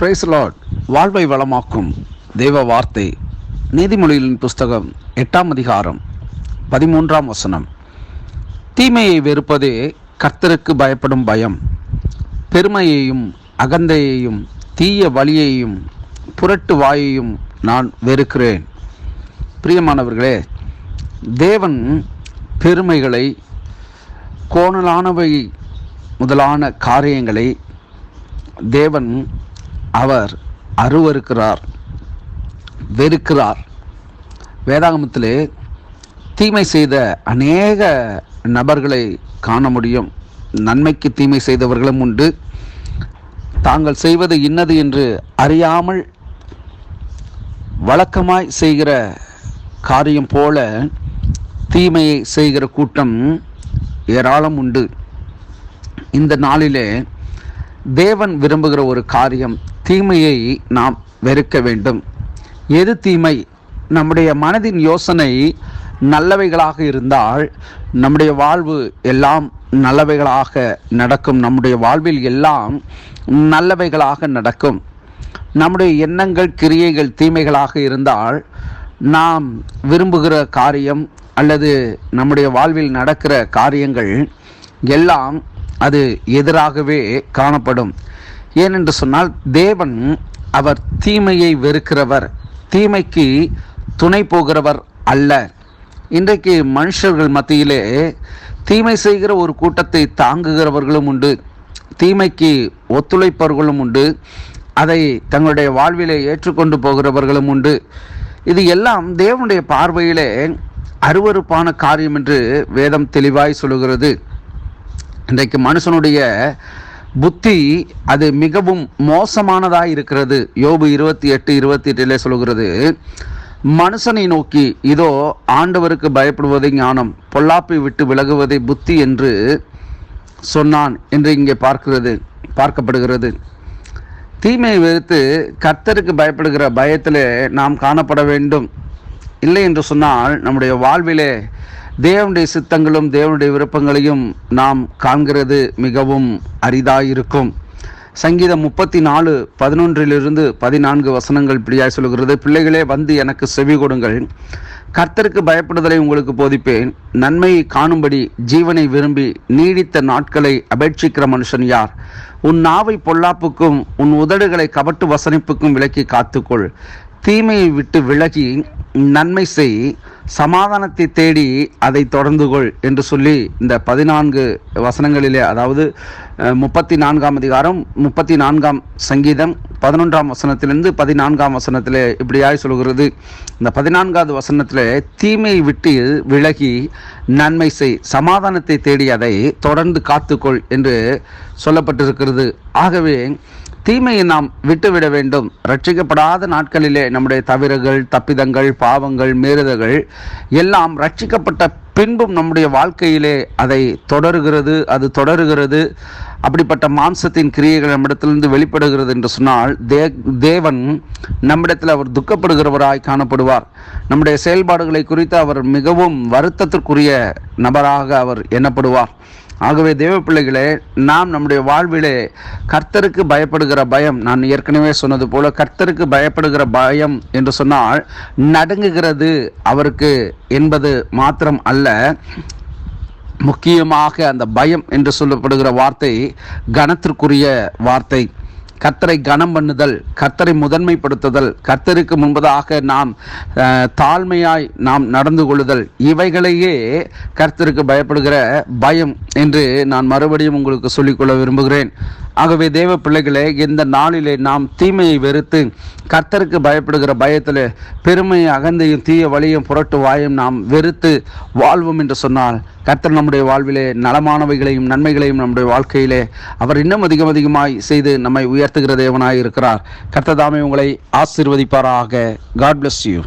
Price Lord வாழ்வை வளமாக்கும் தெய்வ வார்த்தை. நீதிமொழிகளின் புஸ்தகம் எட்டாம் அதிகாரம் பதிமூன்றாம் வசனம். தீமையை வெறுப்பதே கர்த்தருக்கு பயப்படும் பயம். பெருமையையும் அகந்தையையும் தீய வழியையும் புரட்டு வாயையும் நான் வெறுக்கிறேன். பிரியமானவர்களே தேவன் பெருமைகளை கோணலானவை முதலான காரியங்களை தேவன் அவர் அருவருக்கிறார் வெறுக்கிறார். வேதாகமத்திலே தீமை செய்த அநேக நபர்களை காண முடியும். நன்மைக்கு தீமை செய்தவர்களும் உண்டு. தாங்கள் செய்வது இன்னது என்று அறியாமல் வழக்கமாய் செய்கிற காரியம் போல தீமையை செய்கிற கூட்டம் ஏராளம் உண்டு. இந்த நாளிலே தேவன் விரும்புகிற ஒரு காரியம் தீமையை நாம் வெறுக்க வேண்டும். எது தீமை? நம்முடைய மனதின் யோசனை நல்லவைகளாக இருந்தால் நம்முடைய வாழ்வு எல்லாம் நல்லவைகளாக நடக்கும். நம்முடைய வாழ்வில் எல்லாம் நல்லவைகளாக நடக்கும். நம்முடைய எண்ணங்கள் கிரியைகள் தீமைகளாக இருந்தால் நாம் விரும்புகிற காரியம் அல்லது நம்முடைய வாழ்வில் நடக்கிற காரியங்கள் எல்லாம் அது எதிராகவே காணப்படும். ஏனென்று சொன்னால் தேவன் அவர் தீமையை வெறுக்கிறவர். தீமைக்கு துணை போகிறவர் அல்ல. இன்றைக்கு மனுஷர்கள் மத்தியிலே தீமை செய்கிற ஒரு கூட்டத்தை தாங்குகிறவர்களும் உண்டு. தீமைக்கு ஒத்துழைப்பவர்களும் உண்டு. அதை தங்களுடைய வாழ்விலே ஏற்றுக்கொண்டு போகிறவர்களும் உண்டு. இது எல்லாம் தேவனுடைய பார்வையிலே அருவருப்பான காரியம் என்று வேதம் தெளிவாய் சொல்லுகிறது. இன்றைக்கு மனுஷனுடைய புத்தி அது மிகவும் மோசமானதாக இருக்கிறது யோபு இருபத்தி எட்டு இருபத்தி எட்டிலே சொல்கிறது மனுஷனை நோக்கி இதோ ஆண்டவருக்கு பயப்படுவதை ஞானம். பொல்லாப்பை விட்டு விலகுவதை புத்தி என்று சொன்னான் என்று இங்கே பார்க்கிறது பார்க்கப்படுகிறது. தீமையை வெறுத்து கர்த்தருக்கு பயப்படுகிற பயத்திலே நாம் காணப்பட வேண்டும். இல்லை என்று சொன்னால் நம்முடைய வாழ்விலே தேவனுடைய சித்தங்களும் தேவனுடைய விருப்பங்களையும் நாம் காண்கிறது மிகவும் அரிதாயிருக்கும். சங்கீதம் முப்பத்தி நாலு பதினொன்றிலிருந்து பதினான்கு வசனங்கள் இப்படியாய் சொல்கிறது பிள்ளைகளே வந்து எனக்கு செவி கொடுங்கள். கர்த்தருக்கு பயப்படுதலை உங்களுக்கு போதிப்பேன். நன்மையை காணும்படி ஜீவனை விரும்பி நீடித்த நாட்களை அபேட்சிக்கிற மனுஷன் யார்? உன் நாவை பொல்லாப்புக்கும் உன் உதடுகளை கபட்டு வசனிப்புக்கும் விலக்கி காத்துக்கொள். தீமையை விட்டு விலகி நன்மை செய். சமாதானத்தை தேடி அதை தொடர்ந்து கொள் என்று சொல்லி இந்த பதினான்கு வசனங்களிலே அதாவது முப்பத்தி நான்காம் அதிகாரம் முப்பத்தி நான்காம் சங்கீதம் பதினொன்றாம் வசனத்திலிருந்து பதினான்காம் வசனத்திலே இப்படியாய் சொல்கிறது. இந்த பதினான்காவது வசனத்திலே தீமையை விட்டு விலகி நன்மை செய். சமாதானத்தை தேடி அதை தொடர்ந்து காத்துக்கொள் என்று சொல்லப்பட்டிருக்கிறது. ஆகவே தீமையை நாம் விட்டுவிட வேண்டும். ரட்சிக்கப்படாத நாட்களிலே நம்முடைய தவிரங்கள் தப்பிதங்கள் பாவங்கள் மீறுதல்கள் எல்லாம் ரட்சிக்கப்பட்ட பின்பும் நம்முடைய வாழ்க்கையிலே அதை தொடருகிறது அது தொடருகிறது. அப்படிப்பட்ட மாம்சத்தின் கிரியைகள் நம்மிடத்திலிருந்து வெளிப்படுகிறது என்று சொன்னால் தே தேவன் நம்மிடத்தில் அவர் துக்கப்படுகிறவராய் காணப்படுவார். நம்முடைய செயல்பாடுகளை குறித்து அவர் மிகவும் வருத்தத்திற்குரிய நபராக அவர் எண்ணப்படுவார். ஆகவே தேவ பிள்ளைகளே நாம் நம்முடைய வாழ்விலே கர்த்தருக்கு பயப்படுகிற பயம் நான் ஏற்கனவே சொன்னது போல கர்த்தருக்கு பயப்படுகிற பயம் என்று சொன்னால் நடுங்குகிறது அவருக்கு என்பது மாத்திரம் அல்ல. முக்கியமாக அந்த பயம் என்று சொல்லப்படுகிற வார்த்தை கனத்திற்குரிய வார்த்தை. கத்தரை கனம் பண்ணுதல் கத்தரை முதன்மைப்படுத்துதல் கர்த்தருக்கு முன்பதாக நாம் தாழ்மையாய் நாம் நடந்து கொள்ளுதல் இவைகளையே கர்த்தருக்கு பயப்படுகிற பயம் என்று நான் மறுபடியும் உங்களுக்கு சொல்லிக்கொள்ள விரும்புகிறேன். ஆகவே தேவ பிள்ளைகளே இந்த நாளிலே நாம் தீமையை வெறுத்து கர்த்தருக்கு பயப்படுகிற பயத்தில் பெருமை அகந்தையும் தீய வழியும் புரட்டு வாயும் நாம் வெறுத்து வாழ்வோம் என்று சொன்னால் கர்த்தர் நம்முடைய வாழ்விலே நலமானவைகளையும் நன்மைகளையும் நம்முடைய வாழ்க்கையிலே அவர் இன்னும் அதிகம் அதிகமாய் செய்து நம்மை உயர்த்துகிற தேவனாய் இருக்கிறார் கர்த்தர் தாமே உங்களை ஆசீர்வதிப்பாராக. God bless you